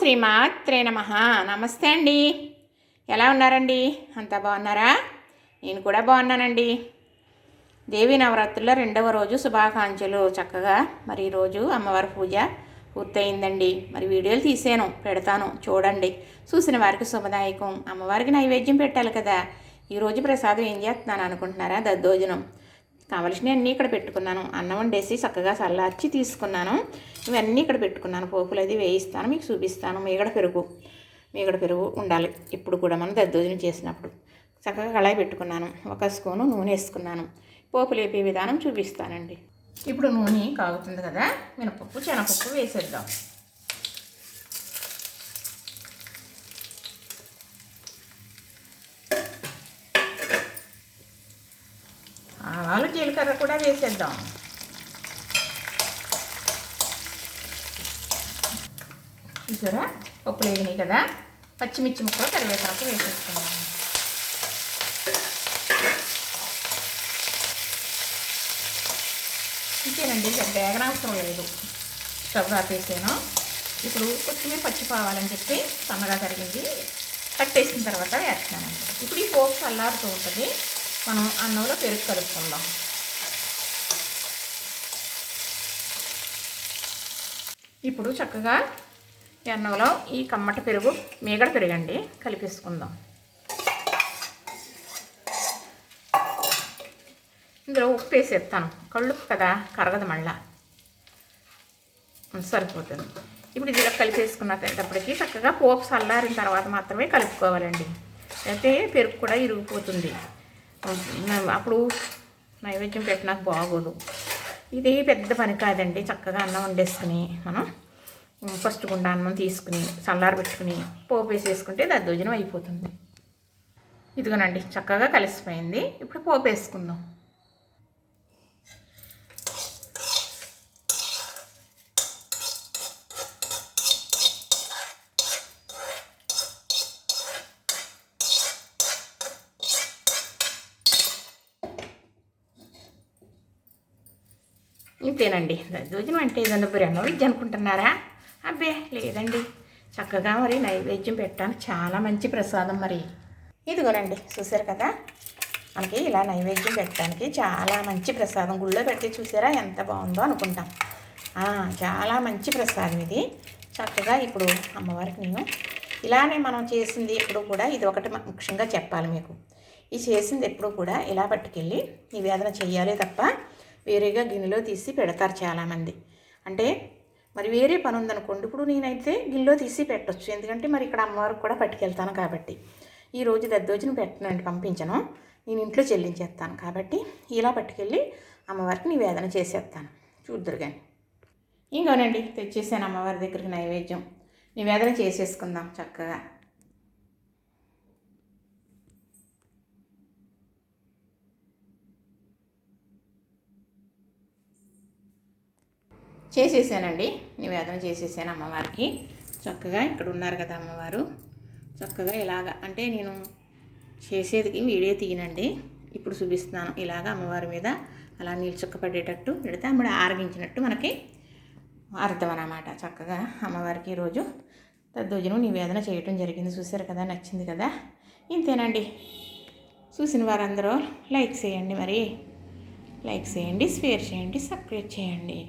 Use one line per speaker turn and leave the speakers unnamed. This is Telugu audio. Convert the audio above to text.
శ్రీమాత్రే నమ. నమస్తే అండి. ఎలా ఉన్నారండి? అంతా బాగున్నారా? నేను కూడా బాగున్నానండి. దేవి నవరాత్రుల రెండవ రోజు శుభాకాంక్షలు. చక్కగా మరి ఈరోజు అమ్మవారి పూజ పూర్తయిందండి. మరి వీడియోలు తీసాను పెడతాను చూడండి. చూసిన వారికి శుభదాయకం. అమ్మవారికి నైవేద్యం పెట్టాలి కదా. ఈరోజు ప్రసాదం ఏం చేస్తున్నాను అనుకుంటున్నారా? దద్దోజనం. కావలసినవి అన్నీ ఇక్కడ పెట్టుకున్నాను. అన్నం వండేసి చక్కగా చల్లార్చి తీసుకున్నాను. ఇవన్నీ ఇక్కడ పెట్టుకున్నాను. పోపులు అది వేయిస్తాను. మీకు చూపిస్తాను. మీగడ పెరుగు. మీగడ పెరుగు ఉండాలి. ఇప్పుడు కూడా మనం దద్దోజనం చేసినప్పుడు. చక్కగా కళాయి పెట్టుకున్నాను. ఒక స్పూను నూనె వేసుకున్నాను. పోపు లేపే విధానం చూపిస్తానండి. ఇప్పుడు నూనె కాగుతుంది కదా. మినపప్పు శనగపప్పు వేసేద్దాం. ఆవాలు జీలకర్ర కూడా వేసేద్దాం. చూసారా? పప్పులు వేగినాయి కదా? పచ్చిమిర్చి ముక్కలు కరివేపాకు వేసేసుకున్నాం ఇంకేనండి బేగన వేగనవసరం లేదు. స్టవ్ ఆపేసాను. ఇప్పుడు కొత్తిమీర పచ్చి పోవాలని చెప్పి సన్నగా జరిగింది కట్టేసిన తర్వాత వేస్తున్నానండి. ఇప్పుడు ఈ పోపు చల్లారుతూ ఉంటుంది. మనం అన్నంలో పెరుగు కలుపుకుందాం. ఇప్పుడు చక్కగా ఎన్నంలో అన్నంలో ఈ కమ్మట పెరుగు మీగడ పెరుగండి కలిపేసుకుందాం. ఇందులో ఉప్పు వేసేస్తాను. కళ్ళు కదా కరగదు మళ్ళా. సరిపోతుంది. ఇప్పుడు ఇది కలిపేసుకున్నప్పటికీ చక్కగా పోపు చల్లారిన తర్వాత మాత్రమే కలుపుకోవాలండి. అయితే పెరుగు కూడా ఇరిగిపోతుంది. అప్పుడు నైవేద్యం పెట్టినాక బాగోదు. ఇది పెద్ద పని కాదండి. చక్కగా అన్నం వండేసుకుని మనం ఫస్ట్ గుండా అన్నం తీసుకుని చల్లారి పెట్టుకుని పోపు వేసేసుకుంటే దద్దోజనం అయిపోతుంది. ఇదిగోనండి చక్కగా కలిసిపోయింది. ఇప్పుడు పోపు వేసుకుందాం. ఇంతేనండి. దద్దోజనం అంటే ఏదైనా బ్రహ్మ విద్య అనుకుంటున్నారా? అబ్బే లేదండి. చక్కగా మరి నైవేద్యం పెట్టాను. చాలా మంచి ప్రసాదం మరి. ఇదిగోనండి చూసారు కదా? మనకి ఇలా నైవేద్యం పెట్టడానికి చాలా మంచి ప్రసాదం. గుళ్ళో పెడితే చూసారా ఎంత బాగుందో అనుకుంటాం. చాలా మంచి ప్రసాదం ఇది. చక్కగా ఇప్పుడు అమ్మవారికి నేను ఇలానే మనం చేసింది ఎప్పుడు కూడా ఇది ఒకటి ముఖ్యంగా చెప్పాలి మీకు. ఈ చేసింది ఎప్పుడు కూడా ఇలా పట్టుకెళ్ళి నివేదన చేయాలి తప్ప వేరేగా గిన్నెలో తీసి పెడతారు చాలామంది. అంటే మరి వేరే పని ఉందనుకోండి ఇప్పుడు నేనైతే గిన్నెలో తీసి పెట్టచ్చు. ఎందుకంటే మరి ఇక్కడ అమ్మవారికి కూడా పట్టుకెళ్తాను కాబట్టి. ఈ రోజు దద్దోజనం పెట్టనండి పంపించను. నేను ఇంట్లో చెల్లించేస్తాను కాబట్టి ఇలా పట్టుకెళ్ళి అమ్మవారికి నివేదన చేసేస్తాను. చూద్దరు కానీ ఇంకోనండి తెచ్చేసాను అమ్మవారి దగ్గరికి నైవేద్యం. నివేదన చేసేసుకుందాం చక్కగా. చేసేసానండి. నివేదన చేసేసాను అమ్మవారికి. చక్కగా ఇక్కడ ఉన్నారు కదా అమ్మవారు. చక్కగా ఇలాగ అంటే నేను చేసేది వీడియో తీయనండి. ఇప్పుడు చూపిస్తున్నాను. ఇలాగ అమ్మవారి మీద అలా నీళ్ళు పడేటట్టు పెడితే అమ్మడ ఆరగించినట్టు మనకి అర్థం అన్నమాట చక్కగా అమ్మవారికి ఈరోజు తద్దోజనం నివేదన చేయటం జరిగింది. చూసారు కదా? నచ్చింది కదా? ఇంతేనండి. చూసిన వారందరూ లైక్ చేయండి మరి. లైక్ చేయండి షేర్ చేయండి సబ్స్క్రైబ్ చేయండి.